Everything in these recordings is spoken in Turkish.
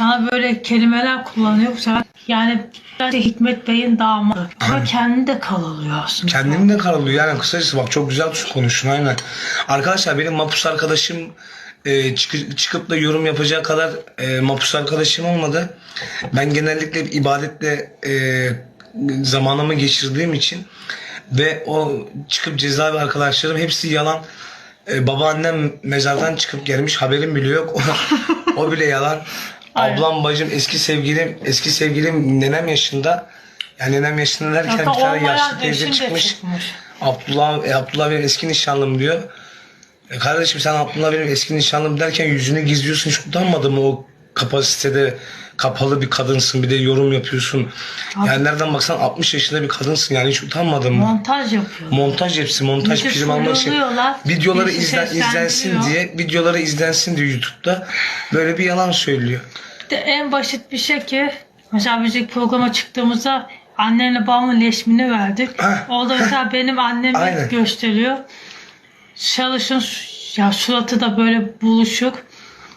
sana böyle kelimeler kullanıyor. Bu sefer yani bence Hikmet Bey'in damadı. Ama kendi de kalılıyor aslında. Kendini de karalıyor yani kısacası bak çok güzel konuştun aynen. Arkadaşlar benim mapus arkadaşım e, çıkı- çıkıp da yorum yapacağı kadar e, mapus arkadaşım olmadı. Ben genellikle ibadetle e, zamanımı geçirdiğim için ve o çıkıp cezaevi arkadaşlarım hepsi yalan. E, babaannem mezardan çıkıp gelmiş haberim bile yok. O, o bile yalan. Ablam, bacım, eski sevgilim, eski sevgilim nenem yaşında. Yani nenem yaşında derken Hatta bir tane yaşlı teyze çıkmış. çıkmış. Abdullah, e, Abdullah benim eski nişanlım diyor. E, kardeşim sen Abdullah benim eski nişanlım derken yüzünü gizliyorsun hiç utanmadın mı o kapasitede kapalı bir kadınsın bir de yorum yapıyorsun. Yani nereden baksan 60 yaşında bir kadınsın yani hiç utanmadın mı? Montaj yapıyor. Montaj hepsi montaj Müzik prim almak için. Videoları izlen, izlensin diye videoları izlensin diye YouTube'da böyle bir yalan söylüyor. De en basit bir şey ki mesela müzik programa çıktığımızda annenle babamın resmini verdik. Heh, Orada mesela benim annemi Aynen. gösteriyor. Çalışın ya suratı da böyle buluşuk.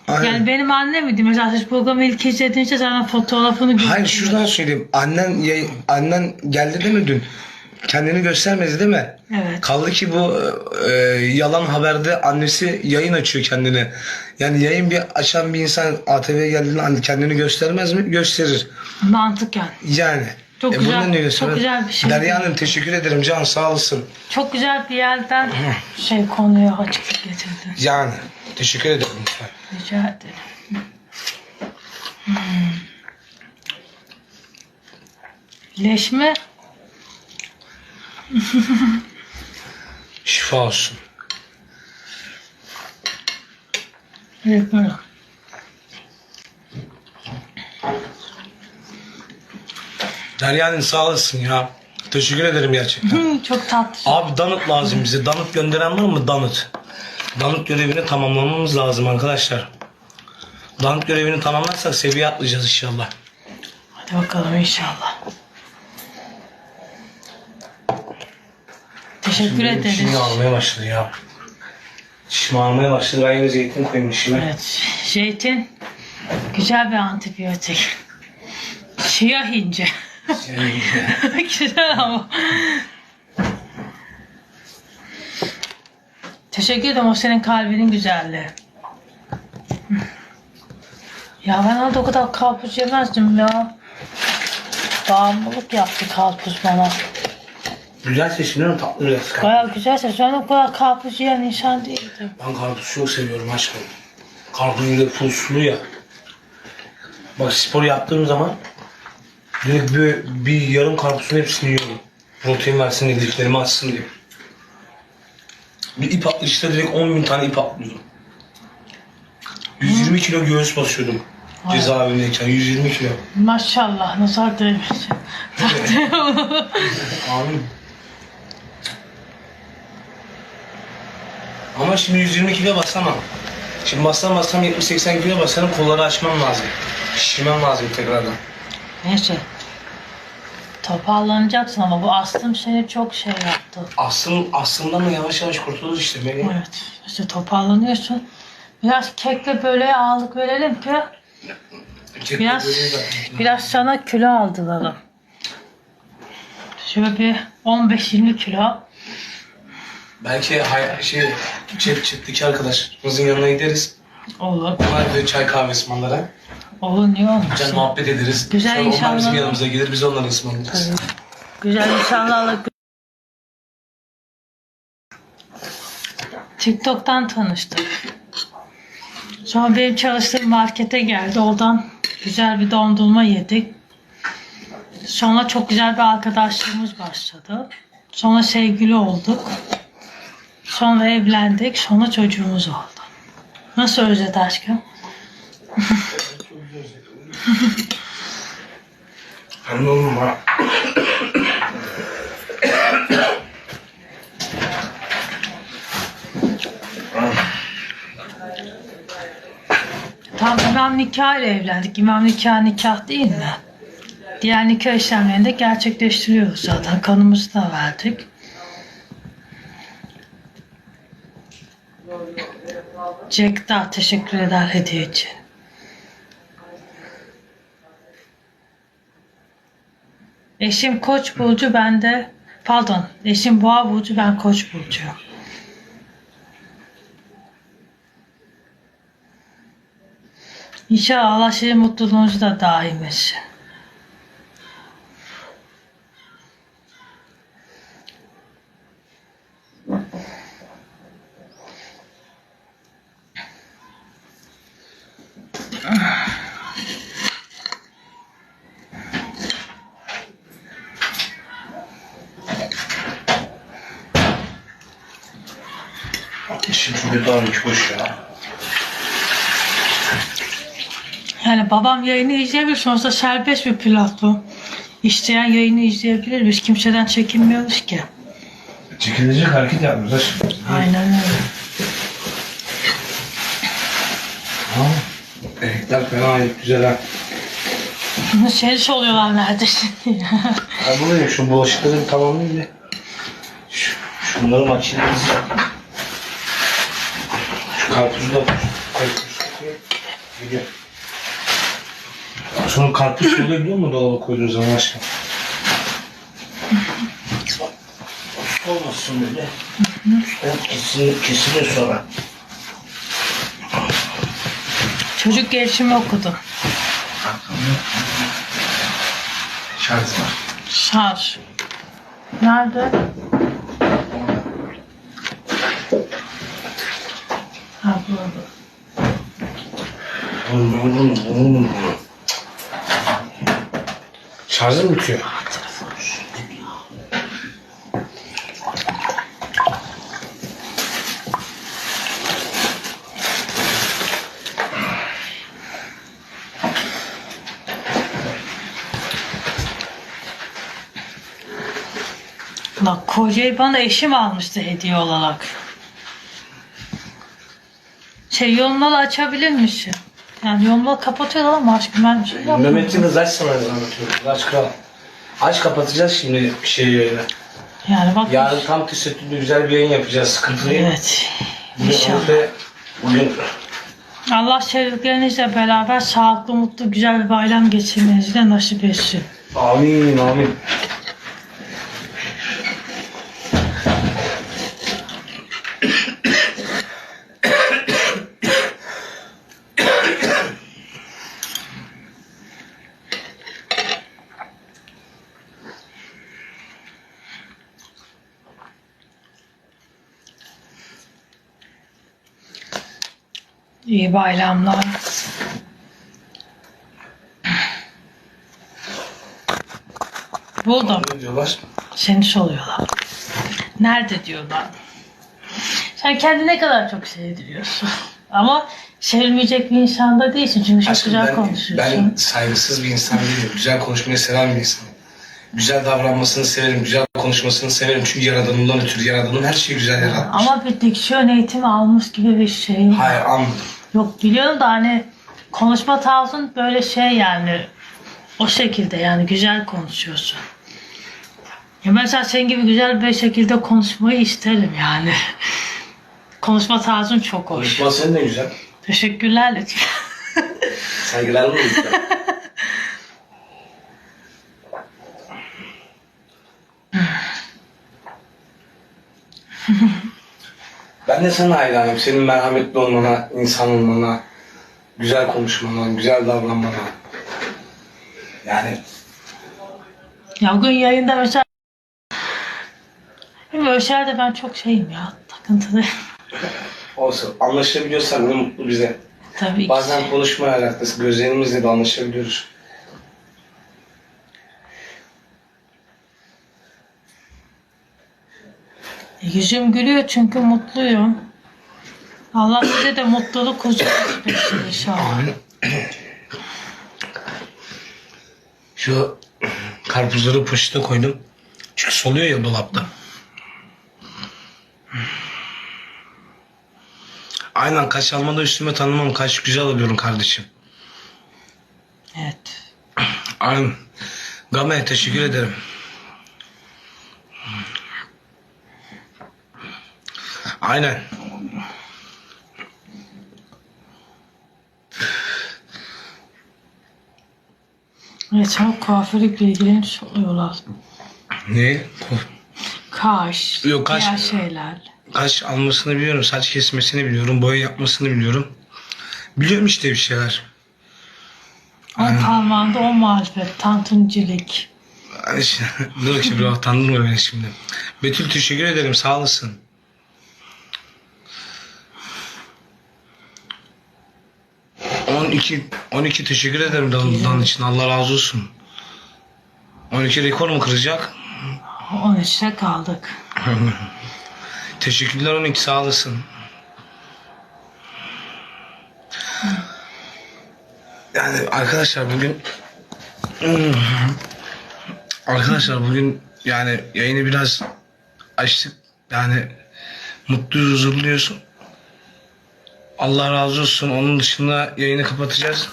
Aynen. Yani benim annem miydi? Mesela siz programı ilk izlediğinizde zaten fotoğrafını gördüm. Hayır şuradan söyleyeyim. Annen annen geldi değil mi dün? Kendini göstermedi değil mi? Evet. Kaldı ki bu e, yalan haberde annesi yayın açıyor kendine. Yani yayın bir açan bir insan ATV'ye geldiğinde kendini göstermez mi? Gösterir. Mantık yani. Yani. Çok güzel- bundan ne çok güzel bir şey. Derya Hanım teşekkür ederim Can sağ olasın. Çok güzel bir yerden şey konuya açıklık getirdin. Yani teşekkür ederim. Rica ederim. Hmm. Leş mi? Şifa olsun. Evet böyle. Derya Hanım sağ olasın ya. Teşekkür ederim gerçekten. Hı, çok tatlı. Abi danıt lazım bize. Danıt gönderen var mı? Danıt. Danıt görevini tamamlamamız lazım arkadaşlar. Danıt görevini tamamlarsak seviye atlayacağız inşallah. Hadi bakalım inşallah. Teşekkür Benim ederiz. Dişim ağrımaya başladı ya. Dişim ağrımaya başladı. Ben yine zeytin koyayım dişime. Evet. Zeytin güzel bir antibiyotik. Siyah ince. güzel ama. Teşekkür ederim o senin kalbinin güzelliği. Ya ben orada o kadar karpuz yemezdim ya. Bağımlılık yaptı karpuz bana. Güzel seçimler tatlı biraz. Baya güzelse ben o kadar karpuz yiyen insan değildim. Ben karpuzu çok seviyorum aşkım. Karpuz bir de pulsulu ya. Bak spor yaptığım zaman direkt bir, bir yarım karpuzun hepsini yiyorum. Protein versin diye, liflerimi açsın diye. Bir ip atlayışta direkt 10 bin tane ip atlıyorum. 120 kilo göğüs basıyordum. Vay. Cezaevindeyken 120 kilo. Maşallah nazar değmesin. Amin. Ama şimdi 120 kilo basamam. Şimdi bassam bassam 70-80 kilo basarım kolları açmam lazım. Şişirmem lazım tekrardan. Neyse. Toparlanacaksın ama bu astım seni çok şey yaptı. Aslında, aslında da yavaş yavaş kurtuluruz işte. Melih. Evet. İşte toparlanıyorsun. Biraz kekle böyle ağırlık verelim ki Cepte biraz zaten. biraz sana kilo aldıralım. Şöyle bir 15-20 kilo. Belki hay, şey, çift çiftlik arkadaşımızın yanına gideriz. Olur. Onlar bize çay kahve ısmarlar. Olur niye Can olmasın? muhabbet ederiz. Güzel Sonra onlar bizim inşallah. yanımıza gelir biz onları ısmarlarız. Güzel insanlarla TikTok'tan tanıştık. Sonra benim çalıştığım markete geldi. Oradan güzel bir dondurma yedik. Sonra çok güzel bir arkadaşlığımız başladı. Sonra sevgili olduk. Sonra evlendik. Sonra çocuğumuz oldu. Nasıl özledi aşkım? Anladın mı? Tam imam nikah ile evlendik. İmam nikah nikah değil mi? Diğer nikah işlemlerini de gerçekleştiriyoruz zaten. Kanımızı da verdik. Jack Cekta teşekkür eder hediye için. Eşim Koç burcu ben de pardon eşim Boğa burcu ben Koç burcu. İnşallah Allah sizin mutluluğunuzu da daim etsin. Yani babam yayını izleyebilir. Sonuçta serbest bir platform. İsteyen yayını izleyebilir. Biz kimseden çekinmiyoruz ki. Çekilecek hareket yapmıyoruz. Aynen öyle. Ha. Erkekler fena güzel ha. Seni soruyorlar neredesin diye. Ben buradayım şu bulaşıkları tamamlayayım da. Şu, şunları makinemiz. Şu karpuzu da karpuz. Gidiyor. Sonra karpuz oluyor mu dolaba koyduğun zaman aşkım? Olmasın böyle. Ben kesin, kesilir sonra. Çocuk gelişimi okudum. Şarj var. Şarj. Nerede? Ha burada. Şarjı mı bitiyor? Bak kolyeyi bana eşim almıştı hediye olarak. Şey yolmalı açabilir misin? Yani yolmalı kapatıyorlar ama aşkım ben bir şey yapmadım. Mehmet'in kız aç sana anlatıyorum. Aç kral. Aç kapatacağız şimdi bir şey yayını. Yani bak. Yarın tam tesettürlü güzel bir yayın yapacağız. Sıkıntı değil. Evet. İnşallah. Bugün, bugün Allah sevdiklerinizle beraber sağlıklı, mutlu, güzel bir bayram geçirmenizi de nasip etsin. amin amin. İyi bayramlar. Buldum. Ne diyorlar? Seni soruyorlar. Nerede diyorlar. Sen kendini ne kadar çok sevdiriyorsun. Ama sevilmeyecek bir insan da değilsin. Çünkü çok Aşkım güzel ben, konuşuyorsun. ben saygısız bir insan değilim. Güzel konuşmayı seven bir insanım. Güzel davranmasını severim, güzel konuşmasını severim. Çünkü yaradanımdan ötürü yaradanım her şeyi güzel yaratmış. Ama bir diksiyon eğitimi almış gibi bir şey. Hayır anladım. Yok biliyorum da hani konuşma tarzın böyle şey yani o şekilde yani güzel konuşuyorsun. Ya mesela senin gibi güzel bir şekilde konuşmayı isterim yani. Konuşma tarzın çok hoş. Konuşma senin de güzel. Teşekkürler lütfen. Saygılar mı lütfen? ben de sana hayranım. Senin merhametli olmana, insan olmana, güzel konuşmana, güzel davranmana. Yani ya bugün yayında mesela Bilmiyorum, öyle şeylerde ben çok şeyim ya takıntılı. olsun. Anlaşabiliyorsan ne mutlu bize. Tabii ki. Bazen konuşma alakası gözlerimizle de anlaşabiliyoruz. Yüzüm gülüyor çünkü mutluyum. Allah size de mutluluk huzur etsin inşallah. Şu karpuzları poşete koydum. Çünkü soluyor ya dolapta. Aynen kaş almada üstüme tanımam. Kaş güzel alıyorum kardeşim. Evet. Aynen. Game teşekkür ederim. Aynen. Sana kuaförlükle ilgilenmiş oluyorlar. Ne? Kaş, Yok, kaş- diğer şeyler. Kaş almasını biliyorum, saç kesmesini biliyorum, boya yapmasını biliyorum. Biliyorum işte bir şeyler. On parmağında on marifet, tantuncilik. Ay, işte, Dur ki bro, tandırma beni şimdi. Betül teşekkür ederim, sağ olasın. On iki, 12 teşekkür ederim Dan için. Allah razı olsun. 12 rekor mu kıracak? 13'te kaldık. Teşekkürler 12 sağ olasın. Yani arkadaşlar bugün arkadaşlar bugün yani yayını biraz açtık. Yani mutluyuz, huzurluyuz. Allah razı olsun. Onun dışında yayını kapatacağız.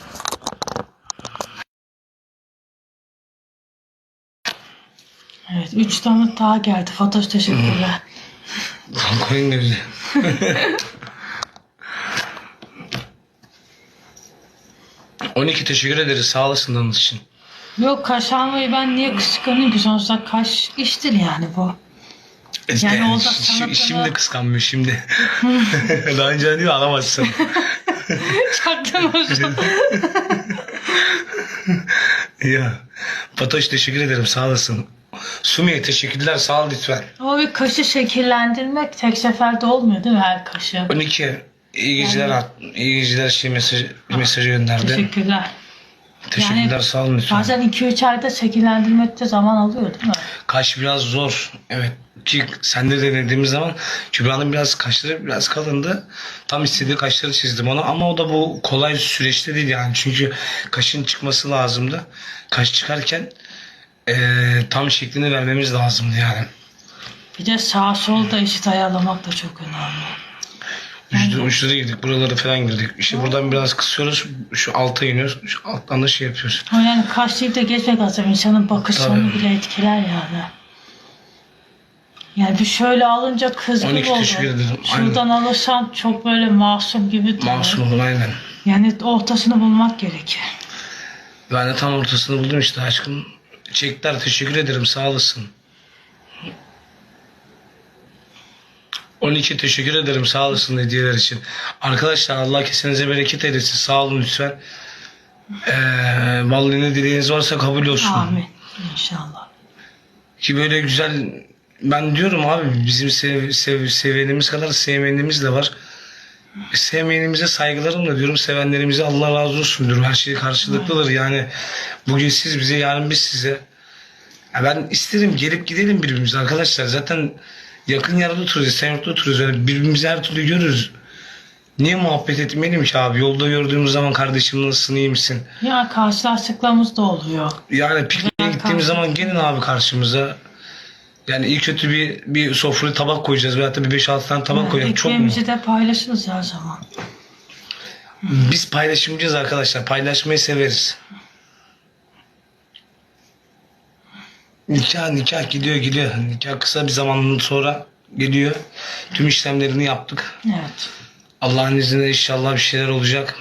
Evet 3 tane daha geldi. Fatoş teşekkürler. Koyun gözü. ...12 teşekkür ederiz sağ olasın için. Yok kaş almayı ben niye kıskanayım ki sonuçta kaş iştir yani bu. Yani sanatını- Şimdi kıskanmıyor şimdi. Daha önce diyor alamazsın. Çaktım zaman. ya. Fatoş teşekkür ederim sağ olasın. Sumiye teşekkürler sağ ol lütfen. Ama bir kaşı şekillendirmek tek seferde olmuyor değil mi her kaşı? 12 iyi geceler at, iyi geceler şey mesaj, mesajı gönderdi. Teşekkürler. Teşekkürler Yani sağ olun lütfen. Bazen 2-3 ayda şekillendirmekte zaman alıyor değil mi? Kaş biraz zor. Evet. Ki sende denediğimiz zaman Kübra'nın biraz kaşları biraz kalındı. Tam istediği kaşları çizdim ona ama o da bu kolay süreçte değil yani. Çünkü kaşın çıkması lazımdı. Kaş çıkarken eee, tam şeklini vermemiz lazımdı yani. Bir de sağ sol da eşit ayarlamak da çok önemli. Uçta, uçta girdik. Buraları falan girdik. İşte buradan biraz kısıyoruz. Şu alta iniyoruz. Şu alttan da şey yapıyoruz. O yani kaş deyip de geçmek lazım. İnsanın bakışlarını bile etkiler yani. Yani bir şöyle alınca kızgın 12 olur. teşekkür ederim. Şuradan alırsan çok böyle masum gibi durur. Masum olun aynen. Yani ortasını bulmak gerekir. Ben de tam ortasını buldum işte aşkım. Çekler teşekkür ederim sağ olasın. 12 teşekkür ederim sağ olasın hediyeler için. Arkadaşlar Allah kesenize bereket eylesin sağ olun lütfen. Ee, vallahi ne dileğiniz varsa kabul olsun. Amin. İnşallah. Ki böyle güzel ben diyorum abi bizim sev, sev, sevenimiz kadar sevmeyenimiz de var. Sevmeyenimize saygılarım da diyorum sevenlerimize Allah razı olsun diyorum. Her şey karşılıklıdır yani. Bugün siz bize yarın biz size. Ya ben isterim gelip gidelim birbirimize arkadaşlar. Zaten yakın yerde oturuyoruz. Sen yurtta oturuyoruz. Yani birbirimizi her türlü görürüz. Niye muhabbet etmeyelim ki abi? Yolda gördüğümüz zaman kardeşim nasılsın iyi misin? Ya karşılaştıklarımız da oluyor. Yani pikniğe gittiğimiz zaman gelin abi karşımıza. Yani iyi kötü bir bir sofraya tabak koyacağız veyahut da bir 5-6 tane tabak koyacağız. Çok mu? Ekmeğimizi de paylaşırız her zaman. Biz paylaşımcıyız arkadaşlar. Paylaşmayı severiz. Nikah nikah gidiyor gidiyor. Nikah kısa bir zaman sonra geliyor. Tüm işlemlerini yaptık. Evet. Allah'ın izniyle inşallah bir şeyler olacak.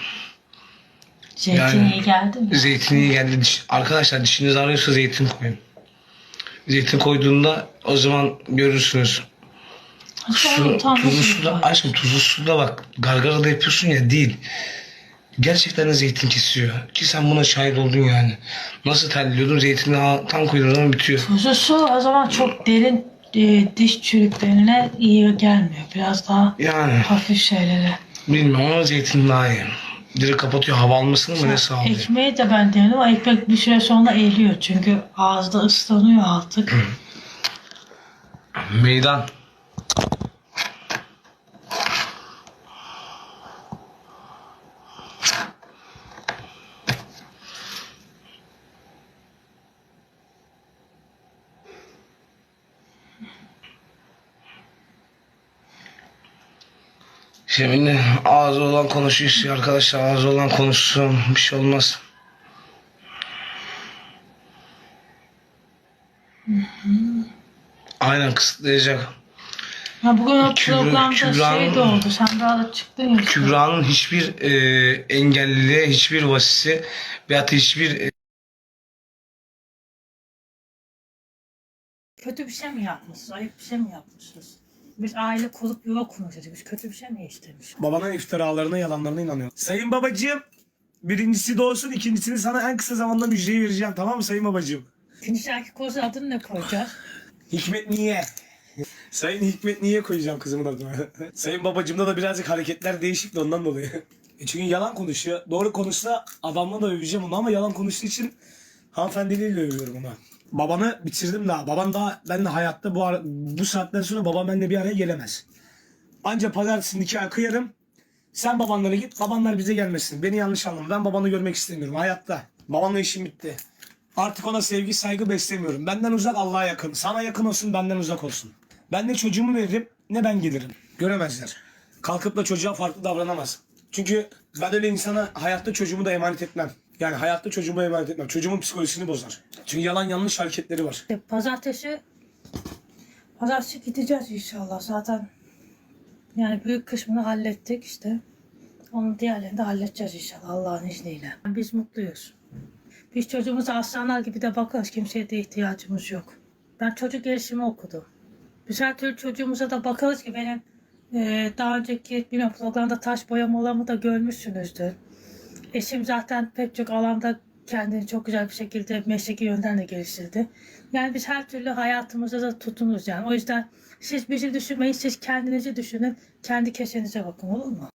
Zeytin iyi Yani- geldi mi? Zeytin iyi geldi. Diş- Arkadaşlar dişiniz ağrıyorsa zeytin koyun. Zeytin koyduğunda o zaman görürsünüz. Su, tuzlu suda, aşkım tuzlu suda bak gargara da yapıyorsun ya değil. Gerçekten de zeytin kesiyor. Ki sen buna şahit oldun yani. Nasıl terliyordun zeytini al- tam koyduğun zaman bitiyor. Tuzlu su o zaman çok derin e, diş çürüklerine iyi gelmiyor. Biraz daha Yani hafif şeylere. bilmiyorum ama zeytin daha iyi. Direkt kapatıyor hava almasını mı ne sağlıyor? Ekmeği de ben denedim ama ekmek bir süre sonra eriyor. Çünkü ağızda ıslanıyor artık. Meydan. Şimdi ağzı olan konuşuyor arkadaşlar. Ağzı olan konuşsun. Bir şey olmaz. Aynen kısıtlayacak. Ha bugün o Kübra, programda şey de oldu. Sen daha da çıktın ya. Kübra'nın hiçbir e, engelliliğe, hiçbir vasisi veyahut hiçbir e, Kötü bir şey mi yapmışsınız? Ayıp bir şey mi yapmışsınız? Biz aile kurup yuva kurmuş kötü bir şey mi istemiş? Babanın iftiralarına, yalanlarına inanıyor. Sayın babacığım, birincisi doğsun, ikincisini sana en kısa zamanda müjdeyi vereceğim. Tamam mı sayın babacığım? İkinci erkek olsa adını ne koyacağız? Hikmet niye? Sayın Hikmet niye koyacağım kızımın adını? Sayın babacığımda da birazcık hareketler değişik de ondan dolayı. E çünkü yalan konuşuyor. Doğru konuşsa adamla da öveceğim onu ama yalan konuştuğu için hanımefendiliğiyle övüyorum ona. Babanı bitirdim daha. Baban daha ben de hayatta bu bu saatten sonra babam benimle bir araya gelemez. Anca pazartesi nikah kıyarım. Sen babanlara git. Babanlar bize gelmesin. Beni yanlış anlama. Ben babanı görmek istemiyorum hayatta. Babanla işim bitti. Artık ona sevgi saygı beslemiyorum. Benden uzak Allah'a yakın. Sana yakın olsun benden uzak olsun. Ben ne çocuğumu veririm ne ben gelirim. Göremezler. Kalkıp da çocuğa farklı davranamaz. Çünkü ben öyle insana hayatta çocuğumu da emanet etmem. Yani hayatta çocuğumu emanet etmem. Çocuğumun psikolojisini bozar. Çünkü yalan yanlış hareketleri var. İşte Pazartesi Pazartesi gideceğiz inşallah zaten. Yani büyük kısmını hallettik işte. Onun diğerlerini de halledeceğiz inşallah Allah'ın izniyle. Biz mutluyuz. Biz çocuğumuza aslanlar gibi de bakarız. Kimseye de ihtiyacımız yok. Ben çocuk gelişimi okudum. Biz her türlü çocuğumuza da bakarız ki benim eee, daha önceki bilmiyorum programda taş boyama da görmüşsünüzdür. Eşim zaten pek çok alanda kendini çok güzel bir şekilde mesleki yönden de geliştirdi. Yani biz her türlü hayatımızda da tutunuruz yani. O yüzden siz bizi düşünmeyin, siz kendinizi düşünün, kendi kesenize bakın olur mu?